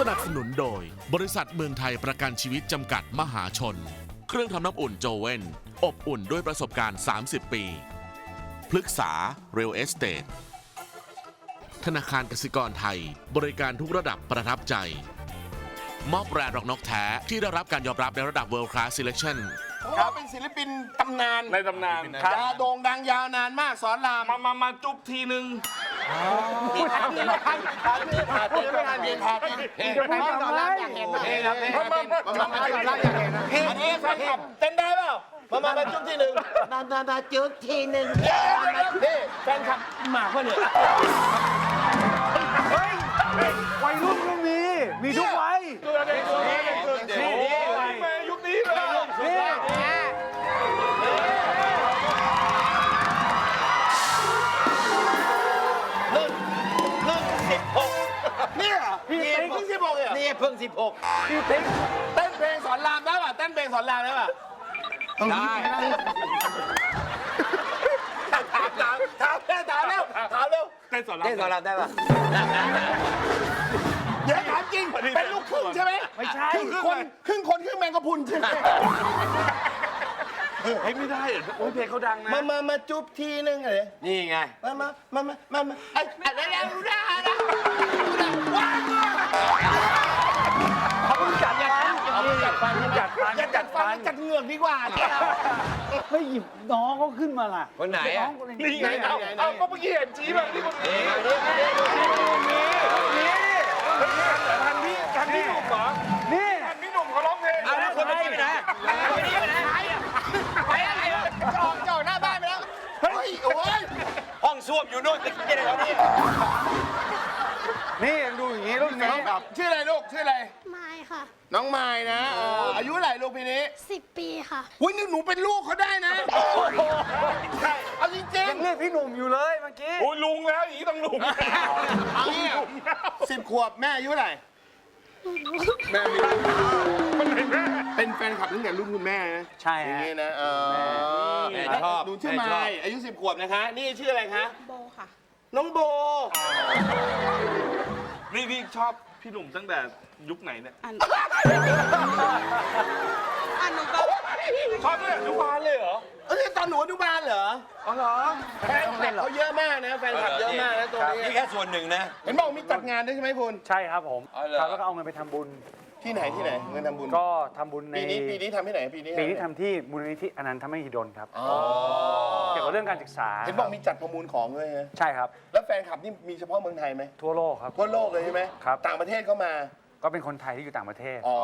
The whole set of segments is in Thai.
สนับสนุนโดย บริษัทเมืองไทยประกันชีวิตจำกัดมหาชน เครื่องทำน้ำอุ่นโจเวนอบอุ่นด้วยประสบการณ์ 30 ปีพฤกษา Real Estate ธนาคารกสิกรไทย บริการทุกระดับประทับใจ มอบแบรนด์รองนกแท้ที่ได้รับการยอมรับในระดับ World Class Selection เขาเป็นศิลปินตำนานในตำนานยาโด่งดังยาวนานมากสอนราม มา มา มาจุ๊บทีนึง พี่ทันพี่ทันพี่ทันพี่ทันพี่ทันพี่ทันพี่สอนรามอยากเห็นเพลงครับเพลงครับมามาสอนรามอยากเห็นเพลงอันนี้แฟนคลับเต้นได้เปล่ามามามาจุ๊บทีหนึ่งมามามาจุ๊บทีหนึ่งนี่แฟนคลับหมากวะเนี่ยวัยรุ่นก็มี มีทุกวัยนี่นี่แ2016คืเต้นเพลงสอนรามได้ป่ะเต้นเพลงสอนรามได้ป่ะได้ถามถามถามเร็วถามเร็วถามเต้นสอนรามเต้นสอนรามได้ป่ะเดี๋ยวถามจริง เป็นลูกครึ่งใช่ไหมไม่ใช่ครึ่งคนครึ่งคนครึ่งแมงกะพุนใช่ไหมเฮ้ยไม่ได้โอ้ยเพลงเขาดังนะ มามามาจุ๊บทีนึงเลยนี่ไง มามามามามาไอ้อะไรนะรู้ได้นะรู้ได้ว้าว เอาจัดฟันจัดฟันอย่าจัดฟันจัดเหงือกดีกว่าไม่หยิบน้องเขาขึ้นมาล่ะคนไหนน้อะองคนนี่ไงเอาเอาก็เมื่อกี้เห็นจี้แบบนี้คนนี้ทันพี่ทันพี่หนุ่มเหรอนี่ทันพี่หนุ่มเขาร้องเพลงเอาแล้วคนเมื่อกี้ไปไหนคนนี้ไปไหนไปอะไรอะจะออกจะออกหน้าบ้านไปแล้วเฮ้ยโอ้ยห้องส้วมอยู่นู่นตะกี้อะไรวะนี่นี่ยังดูอย่างนี้รุ่นนี้ชื่ออะไรลูกชื่ออะไรไม่ค่ะ น้องไม้นะเอออายุเท่าไหร่ลูกปีนี้สิบปีค่ะ อุ้ยนี่หนูเป็นลูกเขาได้นะใช่เอาจริงยังเรียกพี่หนุ่มอยู่เลยเมื่อกี้ โอ้ยลุงแล้วอย่างนี้ต้องลุงๆเอางี้สิบขวบแม่อายุเท่าไหร่แม่มีเป็นแฟนคลับตั้งแต่รุ่นคุณแม่นะใช่อย่างฮะนี้นะเออแม่ชอบหนูชื่อแม่ไม้ชอบอายุสิบขวบนะคะ นี่ชื่ออะไรคะโบค่ะ น้องโบ นี่นี่ชอบ พี่หนุ่มตั้งแต่ยุคไหนเนี่ยอันอันหนูก็ชอบตั้งแต่ยุคบาลเลยเหรอเอ้ยตอนหนูอนุบาลเหรออ๋อเหรอแฟนคลับเขาเยอะมากนะแฟนคลับเยอะมากนะตัวนี้นี่แค่ส่วนหนึ่งนะ เห็นบอกมีจัดงานด้วยใช่ไหมคุณ ใช่ครับผม อ๋อเหรอ ครับแล้วก็เอาเงินไปทำบุญ ที่ไหนที่ไหนเงินทำบุญก็ทำบุญในปีนี้ปีนี้ทำที่ไหนปีนี้ปีนี้ทำที่มูลนิธิอนันทมหิดลครับ อ๋อเกี่ยวกับเรื่องการศึกษาเห็นบอกมีจัดประมูลของด้วยฮะใช่ครับ แล้วแฟนคลับนี่มีเฉพาะเมืองไทยไหมทั่วโลกครับ ทั่วโลกเลยใช่ไหมครับ ต่างประเทศเข้ามาก็เป็นคนไทยที่อยู่ต่างประเทศ อ๋อ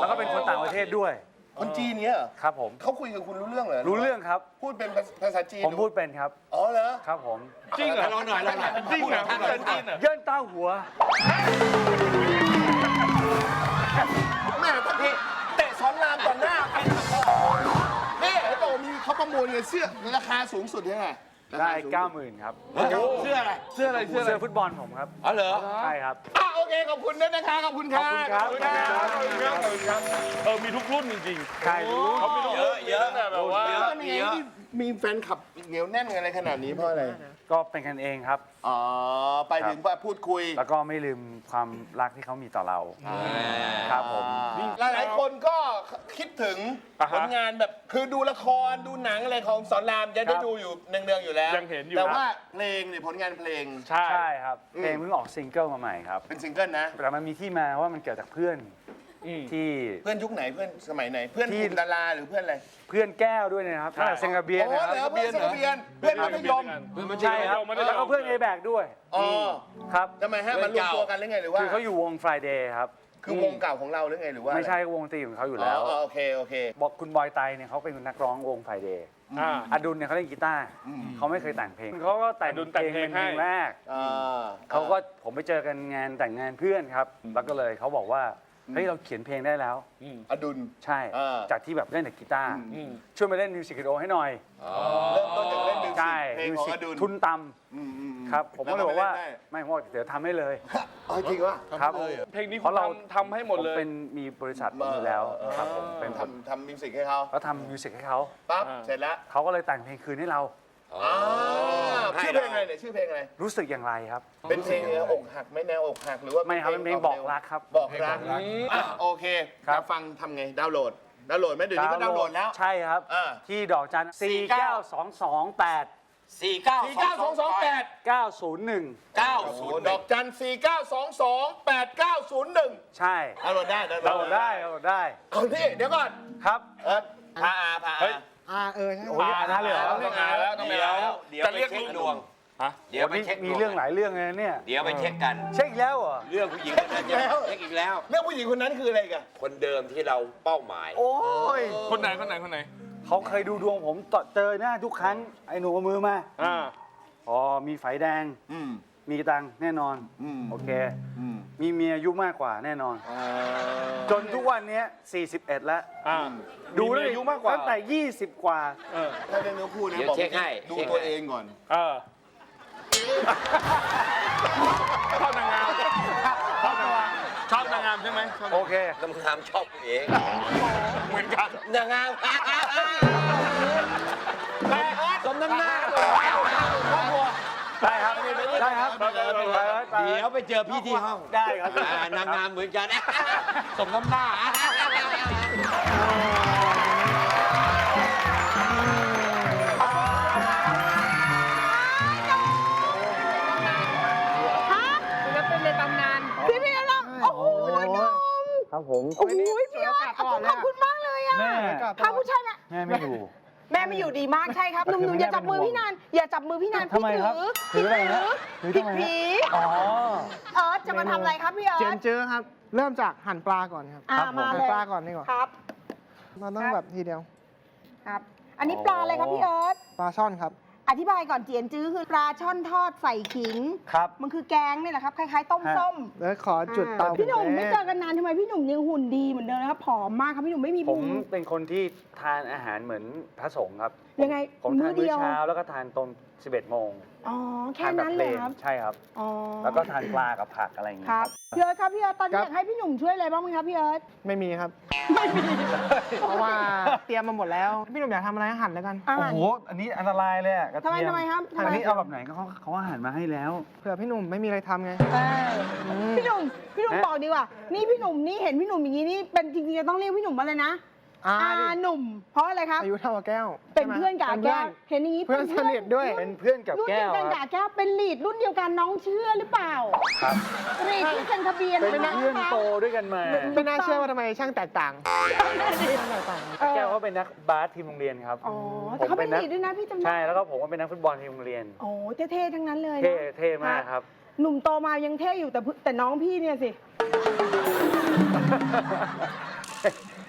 แล้วก็เป็นคนต่างประเทศด้วยคนจีนเนี้ยเหรอครับผม เขาคุยกับคุณรู้เรื่องเหรอรู้เรื่องครับ พูดเป็นภาษาจีนผมพูดเป็นครับ อ๋อเหรอครับผม จริงเหรอเราหน่อยเราหน่อยจริงเหรอภาษาจีนเหรอ เยินเต้าหัวแม่ท่านพี่เตะสอนรามต่อหน้าแฟนคลับนี่เห็นบอกว่ามีเขาประมูลเงินเสื้อราคาสูงสุดเท่าไหร่ได้รคสูงสุ90,000ครับ เสื้ออะไร เสื้ออะไร เสื้ออะไรเสื้อฟุตบอลผมครับ อ๋อเหรอ ใช่ครับอะโอเค ขอบคุณด้วยนะคะ ขอบคุณครับขอบคุณครับขอบคุณครับขอบคุณครับขอบคุณครับเออ มีทุกรุ่นจริงใช่รู้ๆเขามีทุกรุ่นเยอะตั้งแต่แบบว่าเยอะทำยังไงที่มีแฟนคลับเหนียวแน่นกันอะไรขนาดนี้เพราะอะไร ก็เป็นกันเองครับ อ๋อ ไปถึงว่าพูดคุย แล้วก็ไม่ลืมความรักที่เขามีต่อเรา ครับผมหลายๆ คนก็คิดถึงอ่าฮะผลงานแบบคือดูละครดูหนังอะไรของสอนรามจะได้ดูอยู่เนืองๆอยู่แล้ว ยังเห็นอยู่ แต่ครับว่าเพลงเนี่ยผลงานเพลง ใช่ ใช่ครับ เพลงเพิ่งออกซิงเกิลมาใหม่ครับ เป็นซิงเกิลนะ แต่มันมีที่มาว่ามันเกิดจากเพื่อนอืม ที่เพื่อนยุคไหนเพื่อนสมัยไหน เพื่อนที่กลุ่มดาราหรือเพื่อนอะไรเพื่อนแก้วด้วยนะครับตั้งแต่เซงกาเบียนโอ้นะเหรคอรับเพื่อนสเบียนเพื่อนมัธยมใช่ครับมัธยม แล้วก็เพื่อนเอแบกด้วยอ๋อครับทำไมฮะมันรวมตัวกันหรือไงหรือว่าคือเขาอยู่วง Friday ครับ คือวงเก่าของเราหรือไงหรือว่าไม่ใช่วงดนตรีของเขาอยู่แล้แล้ววอ๋อโอเคโอเค บอกคุณบอยไตเนี่ยเขาเป็นนักร้องวง Friday อ่า อดุลเนี่ยเขาเล่นกีตาร์อืมเขาไม่เคยแต่งเพลงเขาก็แต่งอดุลแต่งเพลงเป็นเพลงให้ แรกอ่า เขาก็ผมไปเจอกันงานแต่งงานเพื่อนครับ แล้วก็เลยเขาบอกว่าเฮ้ยเราเขียนเพลงได้แล้ว อดุล ใช่อ่า จากที่แบบเล่นแต่กีตาร์อืมช่วยมาเล่นมิวสิกวิดีโอให้หน่อย เริ่มต้นจากเล่นมิวสิใช่กเพลงมิวของสิอกดุลทุนต่อืมอืมอืมำ ครับ ผมก็เลยบอกว่าแล้ไม่ผมบอกเดี๋ยวทำให้เลย เอ้ยจริงวะ ครับเพลงนี้เพราะเรา ทำทำให้หมดเลยผเป็นมีบริษัทผมอยู่แล้วครับผมเป็นคนทำทำมิวสิกให้เขาเขาทำมิวสิกให้เขาปั๊บอ่าเสร็จแล้วเขาก็เลยแต่งเพลงคืนให้เรา อ่าชื่อเพลงอะไรเนี่ยชื่อเพลงอะไร รู้สึกอย่างไรครับ เป็นเพลงแนวอกหักไหม่แนวอกหักหรือว่าไม่ครับเป็นเพลงบอกรักครับ บอกรักอะโอเคครับ จะฟังทำไงดาวน์โหลดดาวน์โหลดไหมเดี๋ยวนี้ก็ดาวน์โหลดแล้ว ใช่ครับอ่าที่ดอกจัน4 9 2 2 8สี่เก้าสี่เก้าสองสองแปด 9 0 1เก้าโอ้โหศูนย์ดอกจันสี่เก้าสองสองแปดเก้าศูนย์หนึ่งใช่ดาวน์โหลดได้ดาวน์โหลเราดได้เราได้เอาที่เดี๋ยวก่อนครับ เออพาอาพาอา อ่าเออใช่ โอ้ยอันนั้นเลยเหรอ ต้องงานแล้วต้องไปแล้วเดี๋ยวจะไปเรียกเช็คลุงดวงเดี๋ยวไปมีเช็คดวมีเรื่องหลายเรื่องเลยนะเนี่ย เดี๋ยวไปเช็คกัน เช็คอีกแล้วเหรอ เรื่องผู้หญิงคนนั้นจะเช็คอีกแล้ว เรื่องผู้หญิงคนนั้นคืออะไรกันคนเดิมที่เราเป้าหมาย โอ้ย คนไหนคนไหนคนไหน เขาเคยดูดวงผมต่อเจอหน้าทุกครั้ง ไอ้หนูเอามือมาอ่าอ๋อมีไฟแดง อืม มีตังค์แน่นอน อืม โอเค อืมมีเมียอายุมากกว่าแน่นอน จนทุกวันเนี้ย41 แล้ว อ่าดูมีเมียอายุมากกว่าตั้งแต่ 20 กว่า เออถ้าเรื่องเนื้อคู่นะเดี๋ยวบอกเช็คให้ดูเช็คให้ ตัวเองก่อน เออชอบนาง โอเคกำลังชอบตัวเองเหมือนกันนางงามสมน้ำหน้าได้ครับได้ครับไปไปไปไปไปเดี๋ยวไปเจอพี่ที่ห้องได้ครับอ่านางงามเหมือนกันสมน้ำหน้า หนุ่มหนูอย่าจับมือพี่นานอย่าจับมือพี่นานทำไมครับพี่ถืออะไรถืฮะอถือผิดทำไมฮะ ผีอ๋อ เอิร์ธจะมาทำอะไรครับพี่เอิเจร์นธ เจอครับ เริ่มจากหั่นปลาก่อนครับอ่าครับผม มาหั่เลนยปลาก่อนดีกว่าครับ เราต้องแบบทีเดียว ครับ อันนี้ปลาอะไรครับพี่เอิร์ธปลาช่อนครับ อธิบายก่อนเจียนจื้อคือปลาช่อนทอดใส่ขิง ครับมันคือแกงนี่แหละครับคล้ายๆต้มฮะส้ม แล้วขอจุดเตาพี่หนุ่มไม่แเจอกันนานทำไมพี่หนุ่มยังหุ่นดีเหมือนเดิมนะครับผอมมากครับพี่หนุ่มไม่มีผพุมง เป็นคนที่ทานอาหารเหมือนพระสงฆ์ครับยังไงผมมื้ทาอนมื้เดีอยว เช้าแล้วก็ทานตอน 11 โมงอ๋อแค่ทานแบบนั้นเพเลลยนครับใช่ครับ อ๋อแล้วก็ทานปลากับผักอะไรอย่างเงี้คยรัคบรับ พี่เอิร์ธครับพี่เอิร์ธตอนนี้ครับอยากให้พี่หนุ่มช่วยอะไรบ้างไหมครับพี่เอิร์ธไม่มีครับ ไม่มี เพราะว่า เตรียมมาหมดแล้ว พี่หนุ่มอยากทำอะไรให้หั่นแล้วกันอาโอ้หารโห อันนี้อันตรายเลยอะกระทำไมเทียมทำไมครับทำไม อันนี้เอาแบบไหนก็เขาเขาอาหารมาให้แล้ว เผื่อพี่หนุ่มไม่มีอะไรทำไง เออพี่หนุ่มพี่หนุ่มฮะบอกดีกว่า นี่พี่หนุ่มนี่เห็นพี่หนุ่มอย่างนี้นี่เป็นจริงๆจะต้องเรียกพี่หนุ่มว่าอะไรนะ อาอาดิหนุ่ม เพราะอะไรครับ อายุเท่ากับแก้วเป็นใช่ไหมเพื่อนกับอาป็แก้ว เห็นอย่างนี้เพื่อนสนิทด้วย เป็นเพื่อนกับรุ่นแก้เดียววกันคกับรับอาแก้วเป็นลีดรุ่นเดียวกันน้องเชื่อหรือเปล่าครับ ลีดที่เซ็นทะเบียนเป็นไว้เพื่อนนะคะโตด้วยกันมาไม่น่าเชื่อว่าทำไมช่างแตกต่างเออแก้วเขาเป็นนักบาสทีมโรงเรียนครับอ๋อแต่เขาเป็นลีดด้วยนะพี่จำได้ใช่แล้วก็ผมก็เป็นนักฟุตบอลทีมโรงเรียน โอ้เท่ๆทั้งนั้นเลยเท่นะเท่มากครับ หนุ่มโตมายังเท่อยู่แต่เพื่อนแต่น้องพี่เนี่ยสิ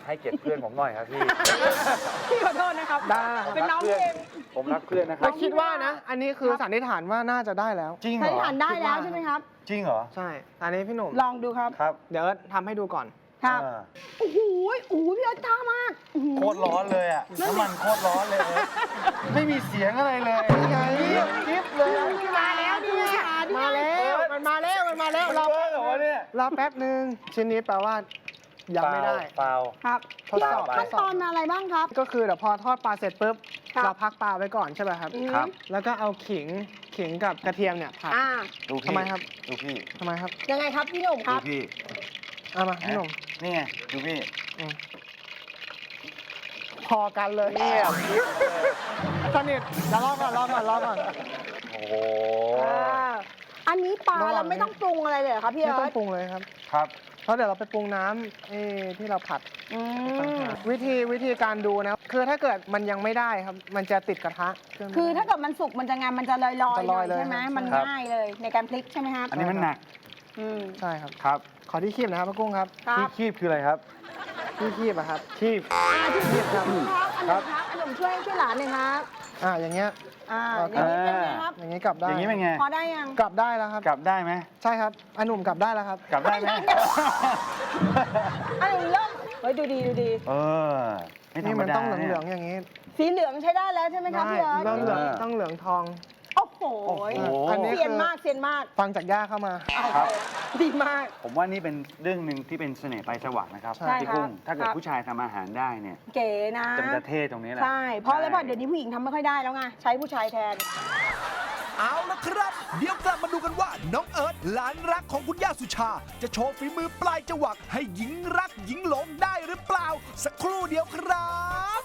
ให้เกียรติเพื่อนผมหน่อยครับพี่ พี่ขอโทษนะครับ ได้ครับ เป็นน้องเพื่เองผมรักเพื่อนนะครัแต่บ คิดว่านะ อันนี้คือสันนิษฐานว่าน่าจะได้แล้ว จริงเหสัรนนิษอฐานได้แล้วใช่ไหมครับ จริงเหรอใช่ อันนี้พี่หนุ่ม ลองดูครับ ครับเดี๋ยวทำให้ดูก่อน ครับอ่าโอ้โหโอ้โหพี่เอิร์ธท่ามากอื้อหือ โคตรร้อนเลยอะน้ำมันโคตรร้อนเลยเออไม่มีเสียงอะไรเลยไงเงียบกริบเลย มาแล้วดูขาดิมาแล้ว มันมาแล้ว มันมาแล้วเรารอเพิ่งเหรอวะเนี่ยรอแป๊บหนึ่งชิ้นนี้แปลว่า ยังไม่ได้ เปล่า ครับทดสอบขั้นตอนอะไรบ้างครับ ก็คือเดี๋ยวพอทอดปลาเสร็จปุ๊บครับ เราพักปลาไว้ก่อนใช่ไหมครับ อืมครับ แล้วก็เอาขิงขิงกับกระเทียมเนี่ยผัดอ่าดูพี่ทำไมครับดูพี่ทำไมครับยังไงครับพี่หนุ่มคดูรับ พี่ เอามาพี่หนุ่มนี่ไงดูพี่อืมพอกันเลยเงียบสนิทเดี๋ยวรอก่อนรอก่อนรอก่อน โอ้โหอ่า อันนี้ปลาระหว่าง เราไม่ต้องปรุงอะไรเลยเหรอครับพี่ไม่เอิต้อร์งธปรุงเลยครับ ครับ เพราะเดี๋ยวเราไปปรุงน้ำเอ่อที่เราผัดอืมวิธีวิธีการดูนะ คือถ้าเกิดมันยังไม่ได้ครับ มันจะติดกระทะเครื่องคือถ้าเกิดมันสุกมันจะงานมันจะลอยๆจะลอยหน่เลยใช่ไหมครับ มันครับ ง่ายเลยในการพลิกใช่ไหมครับอันนี้มันหนักอืมใช่ครับ ครับขอที่คีบนะครับป้ากุ้งครับ ครับที่คีบคืออะไรครับที่คีบอะครับ คีบอ่าที่พี่ครับอันครันี้บครับอันนี้ช่วยช่วยหลานหน่อยครับ อ่าอย่างเงี้ย อ่าโออเคย่างนี้เป็นไงครับ อย่างงี้กลับได้อย่างนี้เป็นไง พอได้ยังกลับได้แล้วครับ กลับได้ไหมใช่ครับอันหนุ่มกลับได้แล้วครับ กลับได้ไหมอันนี้เริ่มเฮ้ยดูดีดูดี เออไม่ธรนี่รมมันดาต้องเหเนี่ยลืองๆอย่างนี้ สีเหลืองใช้ได้แล้วใช่ไหมครับได้พี่เอิร์ธ ต้องเหลืองเออต้องเหลืองทอง โอ้โหโอ้โหอันนี้เซียนคือมากเซียนมากฟังจากย่าเข้ามา ครับ ดีมาก ผมว่านี่เป็นเรื่องหนึ่งที่เป็นเสน่ห์ปลายจวักนะครับใช่พี่กุ้งครับถ้าเกิดครับ ผู้ชายทำอาหารได้เนี่ยเก๋นะ จะมันจะเท่ตรงนี้แหละ ใช่ เพราะอะไรเพราะเดี๋ยวนี้ผู้หญิงทำไม่ค่อยได้แล้วไง ใช้ผู้ชายแทน เอาละครับ เดี๋ยวกลับมาดูกันว่า น้องเอิร์ธหลานรักของคุณย่าสุชา จะโชว์ฝีมือปลายจวักให้หญิงรักหญิงหลงได้หรือเปล่า สักครู่เดียวครับ